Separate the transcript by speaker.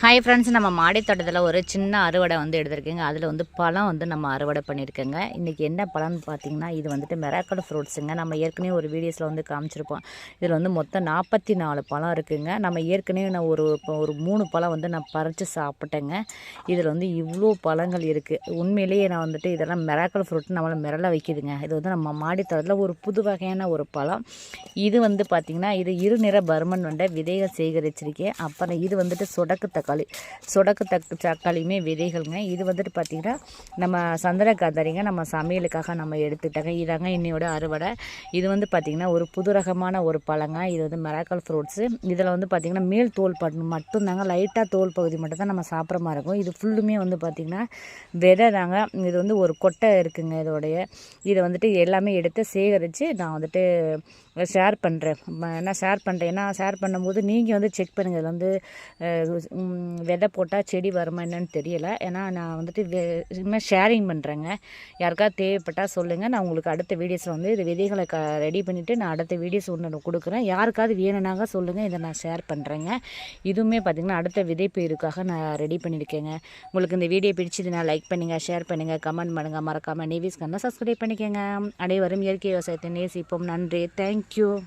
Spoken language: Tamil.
Speaker 1: ஹாய் ஃப்ரெண்ட்ஸ் நம்ம மாடி தோட்டத்தில் ஒரு சின்ன அறுவடை வந்து எடுத்திருக்கேங்க. அதில் வந்து பழம் வந்து நம்ம அறுவடை பண்ணியிருக்கேங்க. இன்றைக்கி என்ன பழம்னு பார்த்தீங்கன்னா இது வந்துட்டு மெராக்கல் ஃப்ரூட்ஸுங்க நம்ம ஏற்கனவே ஒரு வீடியோஸில் வந்து காமிச்சிருப்போம். இதில் வந்து மொத்தம் நாற்பத்தி நாலு பழம் இருக்குதுங்க நம்ம ஏற்கனவே நான் ஒரு இப்போ ஒரு மூணு பழம் வந்து நான் பறித்து சாப்பிட்டேங்க. இதில் வந்து இவ்வளோ பழங்கள் இருக்குது உண்மையிலேயே நான் வந்துட்டு இதெல்லாம் மெராக்கல் ஃப்ரூட் நம்மளை மிரள வைக்குதுங்க. இது வந்து நம்ம மாடி தோட்டத்தில் ஒரு புது வகையான ஒரு பழம். இது வந்து பார்த்திங்கன்னா இது இருநிற பர்மன் வண்ட விதைகள் சேகரிச்சிருக்கேன். அப்புறம் இது வந்துட்டு சொடக்கு தக்காளி சுடக்கு தக்கு தக்காளியுமே விதைகள்ங்க. இது வந்துட்டு பார்த்திங்கன்னா நம்ம சந்திரகாந்தரிங்க நம்ம சமையலுக்காக நம்ம எடுத்துட்டாங்க இதாங்க இன்னையோட அறுவடை. இது வந்து பார்த்திங்கன்னா ஒரு புது ரகமான ஒரு பழங்க. இது வந்து மெராக்கல் ஃப்ரூட்ஸு இதில் வந்து பார்த்திங்கன்னா மேல் தோல் பட்டு மட்டும்தாங்க. லைட்டாக தோல் பகுதி மட்டும் தான் நம்ம சாப்பிட்ற மாதிரி இருக்கும். இது ஃபுல்லுமே வந்து பார்த்திங்கன்னா விதை தாங்க இது வந்து ஒரு கொட்டை இருக்குங்க இதோடைய. இதை வந்துட்டு எல்லாமே எடுத்து சேகரித்து நான் வந்துட்டு ஷேர் பண்ணுறேன் என்ன ஷேர் பண்ணுறேன் ஏன்னா ஷேர் பண்ணும்போது நீங்கள் வந்து செக் பண்ணுங்கள் இதில் வந்து விதை போட்டால் செடி வருமா என்னன்னு தெரியலை. ஏன்னா நான் வந்துட்டு வெ- இதுமாதிரி ஷேரிங் பண்ணுறேங்க யாருக்காவது தேவைப்பட்டால் சொல்லுங்கள் நான் உங்களுக்கு அடுத்த வீடியோஸில் வந்து இது விதைகளை க ரெடி பண்ணிவிட்டு நான் அடுத்த வீடியோஸ் ஒன்று கொடுக்குறேன். யாருக்காவது வேணும்னாங்க சொல்லுங்கள் இதை நான் ஷேர் பண்ணுறேங்க இதுவுமே பார்த்திங்கன்னா அடுத்த விதைப்பயிருக்காக நான் ரெடி பண்ணியிருக்கேங்க. உங்களுக்கு இந்த வீடியோ பிடிச்சதுன்னா லைக் பண்ணுங்கள் ஷேர் பண்ணுங்கள் கமெண்ட் பண்ணுங்கள் மறக்காமல் நேவிஸ் கண்ணா சப்ஸ்கிரைப் பண்ணிக்கோங்க. அனைவரும் இயற்கை விவசாயத்தை நேசிப்போம். நன்றி. தேங்க்யூ